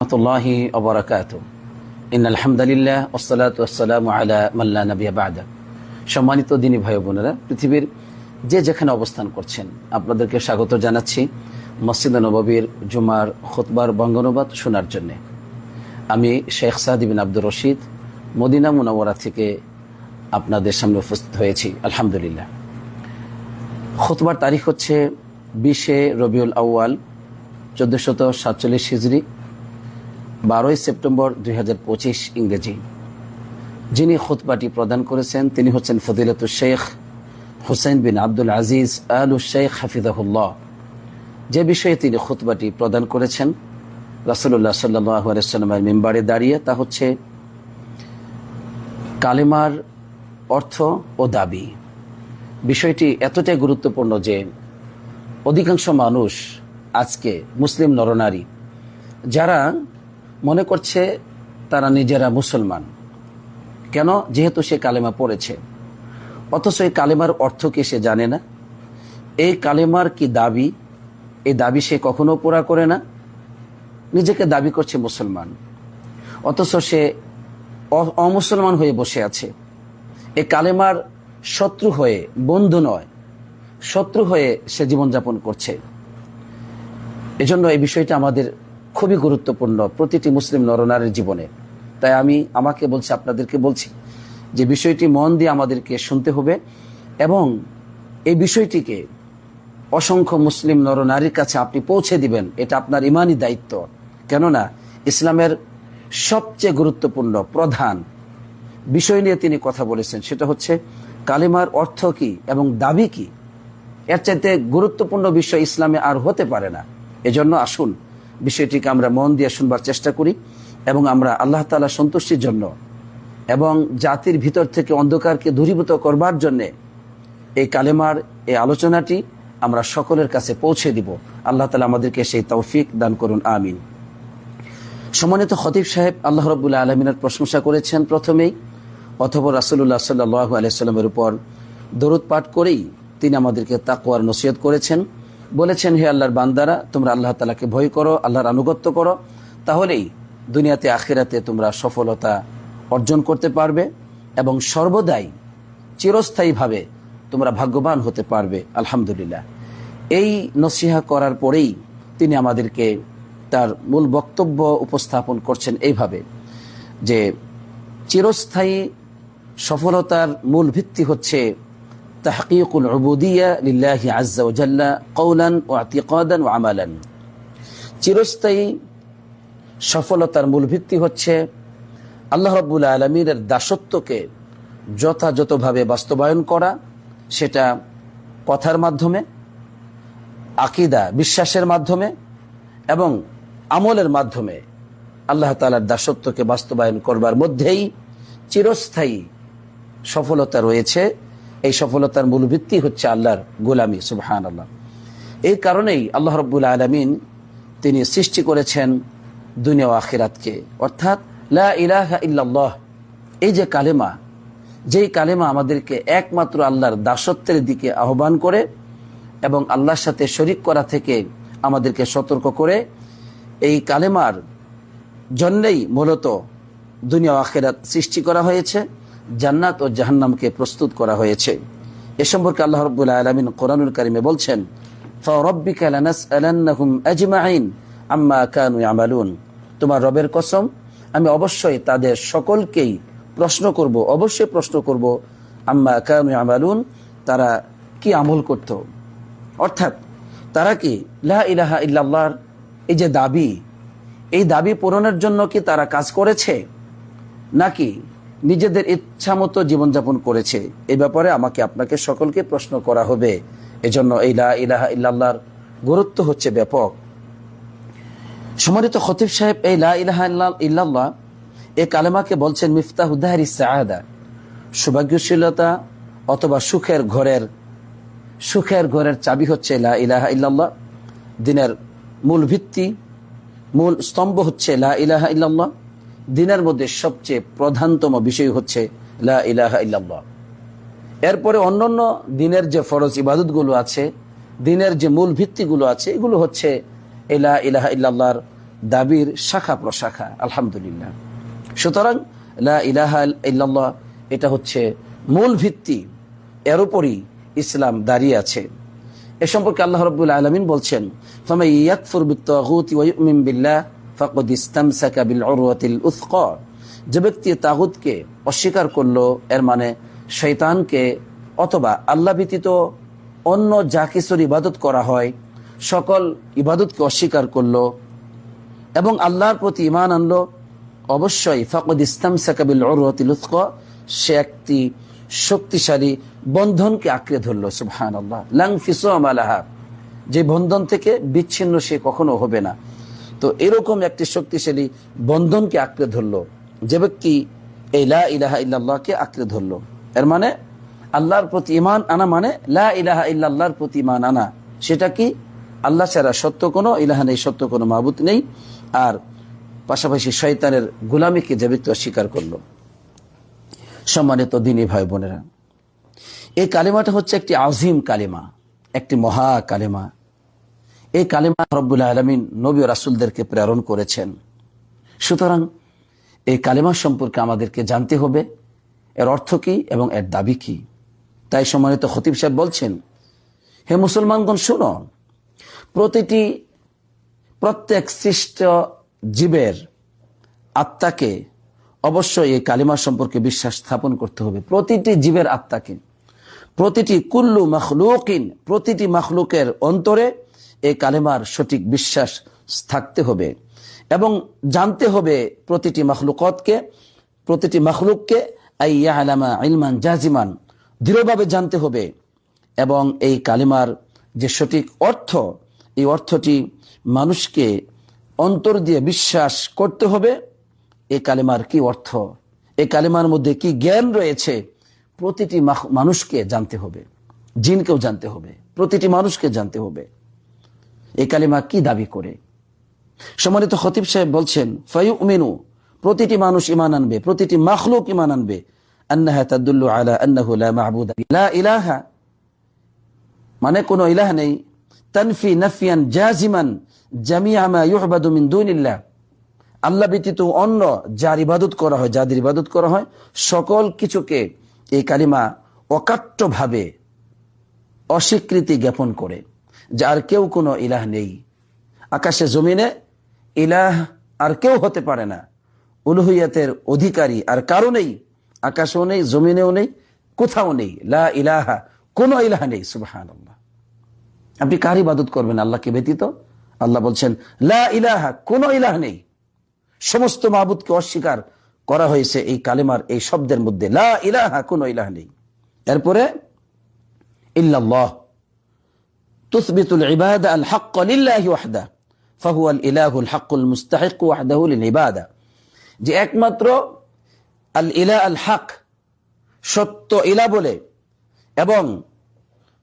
রহমতুল্লাহি অবরাকাত নবিয়া বাদা। সম্মানিত দিনী ভাই বোনেরা, পৃথিবীর যে যেখানে অবস্থান করছেন, আপনাদেরকে স্বাগত জানাচ্ছি মসজিদ নববীর জুমার খুতবার বঙ্গানুবাদ শোনার জন্য। আমি শেখ সাদিবিন আব্দুর রশিদ, মদিনা মুনাওয়ারা থেকে আপনাদের সামনে উপস্থিত হয়েছি, আলহামদুলিল্লাহ। খুতবার তারিখ হচ্ছে বিশে রবিউল আউয়াল, চোদ্দশত সাতচল্লিশ হিজড়ি বারোই সেপ্টেম্বর দুই হাজার পঁচিশ ইংরেজি। যিনি খুতবাটি প্রদান করেছেন, তিনি হচ্ছেন ফদিলতুল শেখ হুসেন বিন আব্দুল আজিজ আলু শেখ হাফিজাহুল্লাহ। যে বিষয়ে তিনি খুতবাটি প্রদান করেছেন রাসুল্লাহ সাল্লামের মেম্বারে দাঁড়িয়ে, তা হচ্ছে কালেমার অর্থ ও দাবি। বিষয়টি এতটাই গুরুত্বপূর্ণ যে অধিকাংশ মানুষ আজকে মুসলিম নরনারী, যারা মনে করছে তারা নিজেরা মুসলমান। কেন? যেহেতু সে কালেমা পড়েছে। অথচ এই কালেমার অর্থ কি সে জানে না? এই কালেমার কি দাবি? এই দাবি সে কখনো পুরা করে না? নিজেকে দাবি করছে মুসলমান। অথচ সে অমুসলমান হয়ে বসে আছে। এই কালেমার শত্রু হয়ে, বন্ধু নয়, শত্রু হয়ে সে জীবনযাপন করছে। এজন্য এই বিষয়টা আমাদের খুবই গুরুত্বপূর্ণ প্রতিটি মুসলিম নরনারীর জীবনে। তাই আমি আমাকে বলছি, আপনাদেরকে বলছি যে বিষয়টি মন দিয়ে আমাদেরকে শুনতে হবে এবং এই বিষয়টিকে অসংখ্য মুসলিম নরনারীর কাছে আপনি পৌঁছে দিবেন। এটা আপনার ইমানই দায়িত্ব। কেননা ইসলামের সবচেয়ে গুরুত্বপূর্ণ প্রধান বিষয় নিয়ে তিনি কথা বলেছেন। সেটা হচ্ছে কালিমার অর্থ কি এবং দাবি কি? এর চাইতে গুরুত্বপূর্ণ বিষয় ইসলামে আর হতে পারে না। এজন্য আসুন বিষয়টিকে আমরা মন দিয়ে শুনবার চেষ্টা করি এবং আমরা আল্লাহ তালা সন্তুষ্টির জন্য এবং জাতির ভিতর থেকে অন্ধকারকে দূরীভূত করবার জন্যে এই কালেমার এই আলোচনাটি আমরা সকলের কাছে পৌঁছে দিব। আল্লাহ তালা আমাদেরকে সেই তৌফিক দান করুন, আমিন। সম্মানিত খতিব সাহেব, আল্লাহ রবুল্লাহ আলমিনের প্রশংসা করেছেন প্রথমেই, অথবা রাসুল্লাহ সাল্লাহ আলাইস্লামের উপর দরুদ পাঠ করেই তিনি আমাদেরকে তাকুয়ার নসিহত করেছেন। বলেছেন, হে আল্লাহর বান্দারা, তোমরা আল্লাহ তালাকে ভয় করো, আল্লাহর আনুগত্য করো, তাহলেই দুনিয়াতে, আখেরাতে তোমরা সফলতা অর্জন করতে পারবে এবং সর্বদাই চিরস্থায়ীভাবে তোমরা ভাগ্যবান হতে পারবে। আলহামদুলিল্লাহ। এই নসিহা করার পরেই তিনি আমাদেরকে তার মূল বক্তব্য উপস্থাপন করছেন এইভাবে, যে চিরস্থায়ী সফলতার মূল ভিত্তি হচ্ছে تحقيق العبودية لله عز وجل قولا واعتقادا وعملا চিরস্থায়ী সফলতার মূল ভিত্তি হচ্ছে আল্লাহ রব্বুল আলমীর দাসত্বকে যথাযথভাবে বাস্তবায়ন করা সেটা কথার মাধ্যমে আকিদা বিশ্বাসের মাধ্যমে এবং আমলের মাধ্যমে আল্লাহ তালার দাসত্বকে বাস্তবায়ন করবার মধ্যেই চিরস্থায়ী সফলতা রয়েছে এই সফলতার মূল ভিত্তি হচ্ছে আল্লাহর গোলামী সুবহান আল্লাহ এই কারণেই আল্লাহ রব্বুল আলমিন তিনি সৃষ্টি করেছেন দুনিয়া আখিরাতকে। অর্থাৎ লা এই যে কালেমা, যেই কালেমা আমাদেরকে একমাত্র আল্লাহর দাসত্বের দিকে আহ্বান করে এবং আল্লাহর সাথে শরিক করা থেকে আমাদেরকে সতর্ক করে, এই কালেমার জন্যেই মূলত দুনিয়া আখেরাত সৃষ্টি করা হয়েছে। জান্নাত ও জাহান্নামকে প্রস্তুত করা হয়েছে। এ সম্পর্কে আল্লাহ রব্বুল্লাহ আলমিন কোরআনুল কারিমে বলছেন তোমার রবের কসম, আমি অবশ্যই তাদের সকলকেই প্রশ্ন করব, অবশ্যই প্রশ্ন করব, আম্মা কানু আমালুন তারা কি আমল করত? অর্থাৎ তারা কি লাহ ইলাহা ইল্লাহর এই যে দাবি, এই দাবি পূরণের জন্য কি তারা কাজ করেছে? নাকি নিজেদের ইচ্ছা মতো জীবনযাপন করেছে। এই ব্যাপারে আমাকে আপনাকে সকলকে প্রশ্ন করা হবে। এজন্য এই লা ইলাহা ইল্লাহর গুরুত্ব হচ্ছে ব্যাপক। সম্মানিত খতিব সাহেব, এই লা ইলাহা ইল্লাল্লাহ এ কালেমাকে বলছেন মিফতাহ উদ্দাহারি সাহাদা সৌভাগ্যশীলতা অথবা সুখের ঘরের সুখের ঘরের চাবি হচ্ছে লা ইলাহা ইল্লাল্লাহ। দিনের মূল ভিত্তি, মূল স্তম্ভ হচ্ছে লা ইলাহা ইল্লাল্লাহ। দিনের মধ্যে সবচেয়ে প্রধানতম বিষয় হচ্ছে লা ইলাহা ইল্লাল্লাহ। এরপরে অন্যান্য দিনের যে ফরজ ইবাদতগুলো আছে, দিনের যে মূল ভিত্তিগুলো আছে, এগুলো হচ্ছে এলা ইলাহা ইল্লাহর দাবির শাখা প্রশাখা, আলহামদুলিল্লাহ। সুতরাং লা ইলাহা ইল্লাল্লাহ এটা হচ্ছে মূল ভিত্তি, এর উপরই ইসলাম দাঁড়িয়ে আছে। এ সম্পর্কে আল্লাহ রব্বুল আলমিন বলছেন ফামাই ইয়াকফুর বিল্লাহ ফাকাদ ইসতামসাকা বিল উরওয়াতিল উথকা যে ব্যক্তি তাগুতকে অস্বীকার করল, এর মানে শৈতানকে অথবা আল্লাহ ব্যতীত অন্য যা কিছুর ইবাদত করা হয়, সকল ইবাদতকে অস্বীকার করল এবং আল্লাহর প্রতি ইমান আনলো, অবশ্যই ফকদ ইসলাম সাকাবিল উরওয়াতিল উথকা সে একটি শক্তিশালী বন্ধনকে আঁকড়ে ধরলো সুবহান আল্লাহ লাং ফিসো আমালাহা যে বন্ধন থেকে বিচ্ছিন্ন সে কখনো হবে না। তো এরকম একটি শক্তিশালী বন্ধনকে আঁকড়ে ধরলো। যে ব্যক্তি এই লা ইলাহা ইল্লাল্লাহকে আঁকড়ে ধরলো। এর মানে আল্লাহর প্রতি ইমান আনা মানে লা ইলাহা ইল্লাল্লাহর প্রতি ইমান আনা। সেটা কি? আল্লাহ ছাড়া সত্য কোনো, ইলাহা নেই, সত্য কোনো মাবুত নেই। আর পাশাপাশি শয়তানের গুলামীকে যে ব্যক্তি অস্বীকার করল। সম্মানিত দিনী ভাই বোনেরা, এই কালিমাটা হচ্ছে একটি আজিম কালিমা, একটি মহা কালিমা। এই কালিমা রব্বুল্লাহ আলমিন নবী রাসুলদেরকে প্রেরণ করেছেন। সুতরাং এই কালিমা সম্পর্কে আমাদেরকে জানতে হবে, এর অর্থ কি এবং এর দাবি কি? তাই সম্মানিত খতিব সাহেব বলছেন, হে মুসলমানগণ, শুনো, প্রতিটি প্রত্যেক সৃষ্ট জীবের আত্মাকে অবশ্যই এই কালিমা সম্পর্কে বিশ্বাস স্থাপন করতে হবে। প্রতিটি জীবের আত্মাকে, প্রতিটি কুল্লু মখলুকিন, প্রতিটি মখলুকের অন্তরে এই কালেমার সঠিক বিশ্বাস থাকতে হবে এবং জানতে হবে প্রতিটি মখলুকতকে প্রতিটি মখলুককে ইলমান জাজিমান, দৃঢ়ভাবে জানতে হবে এবং এই কালিমার যে সঠিক অর্থ, এই অর্থটি মানুষকে অন্তর দিয়ে বিশ্বাস করতে হবে। এই কালিমার কি অর্থ? এই কালিমার মধ্যে কি জ্ঞান রয়েছে? প্রতিটি মানুষকে জানতে হবে। জিনকেও জানতে হবে। প্রতিটি মানুষকে জানতে হবে। এই কালিমা কি দাবি করে? সম্মানিত খতিব সাহেব বলছেন ফাইউ মেনু প্রতিটি মানুষ ইমান আনবে, প্রতিটি মাখলুক ইমান আনবে। মানে কোনো ইলাহ নেই। তানফি নাফিয়ান জাজিমান মিন ব্যতীত অন্য যার ইবাদত করা হয়, যাদের ইবাদত করা হয়, সকল কিছুকে এই কালিমা অকাট্যভাবে অস্বীকৃতি জ্ঞাপন করে। যার কেউ কোনো ইলাহ নেই। আকাশে জমিনে ইলাহ আর কেউ হতে পারে না। উলুহিয়াতের অধিকারী আর কারও নেই, আকাশেও নেই, জমিনেও নেই, কোথাও নেই। লা ইলাহা, কোনো ইলাহ নেই সুবাহান আপনি কার ইবাদত করবেন? আল্লাহকে ব্যতীত? আল্লাহ বলছেন, লা ইলাহা, কোনো ইলাহ নেই। সমস্ত মাহবুদকে অস্বীকার করা হয়েছে এই কালেমার, এই শব্দের মধ্যে। লা ইলাহা, কোনো ইলাহ নেই। এরপরে, ইল্লাল্লাহ তুসবিতুল ইবাদা আল হক লিল্লাহি ওয়াহদা ফাহুয়া ইলাহুল হকুল মুস্তাহিক ওয়াহদাহু ইবাদা যে একমাত্র আল ইলা আল হক, সত্য ইলা বলে এবং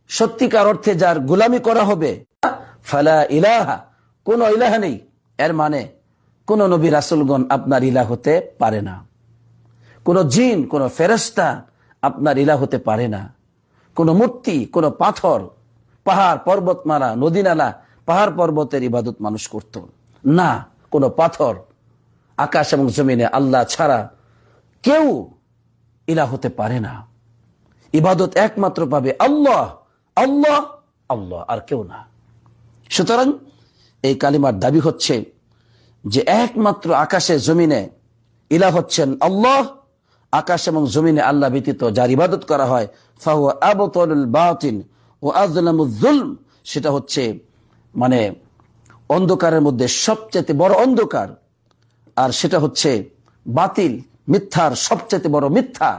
সত্যিকার অর্থে যার গোলামি করা হবে, ফালা ইলাহা, কোন ইলাহা নেই। এর মানে কোন নবী রাসুলগণ আপনার ইলা হতে পারে না। কোন জিন, কোন ফেরস্তা আপনার ইলা হতে পারে না। কোন মূর্তি, কোন পাথর পাহাড়, পর্বতমালা নদী নালা পাহাড় পর্বতের ইবাদত মানুষ করত। না, কোন পাথর, আকাশ এবং জমিনে আল্লাহ ছাড়া কেউ ইলা হতে পারে না। ইবাদত একমাত্র পাবে আল্লাহ আল্লাহ আল্লাহ, আর কেউ না। সুতরাং এই কালিমার দাবি হচ্ছে যে একমাত্র আকাশে, জমিনে ইলা হচ্ছেন আল্লাহ, আকাশ এবং জমিনে আল্লাহ ব্যতীত যার ইবাদত করা হয় ফাহু আবতুল বাতিন ও সেটা হচ্ছে মানে অন্ধকারের মধ্যে সবচেয়ে বড় অন্ধকার। আর সেটা হচ্ছে বাতিল, মিথ্যার সবচেয়ে বড় মিথ্যা।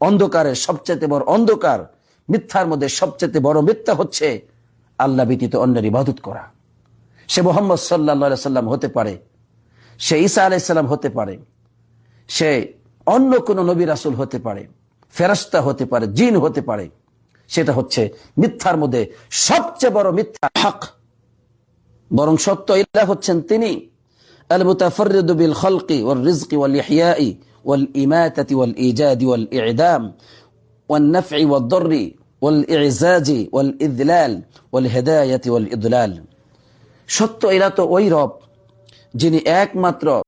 অন্ধকারের সবচেয়ে বড় অন্ধকার, মিথ্যার মধ্যে সবচেয়ে বড় মিথ্যা হচ্ছে আল্লাহ ব্যতীত অন্যের ইবাদত করা। সে মোহাম্মদ সাল্লা সাল্লাম হতে পারে, সে ঈসা আলাইসাল্লাম হতে পারে, সে অন্য কোন নবী রাসুল হতে পারে ফেরস্তা হতে পারে, জিন হতে পারে। সেটা হচ্ছে মিথ্যার মধ্যে সবচেয়ে বড় মিথ্যা হক। বরং সত্য ইল্লাহ হচ্ছেন তিনি। আল মুতাফরিদু ওয়াল রিজকি ওয়াল ইহয়াই ওয়াল ইমাতাতি ওয়াল ইজাদি ওয়াল ইদাম ওয়াল নাফঈ ওয়াল দররি ওয়াল ইজাজি সত্য এরা তো ওই রব যিনি একমাত্র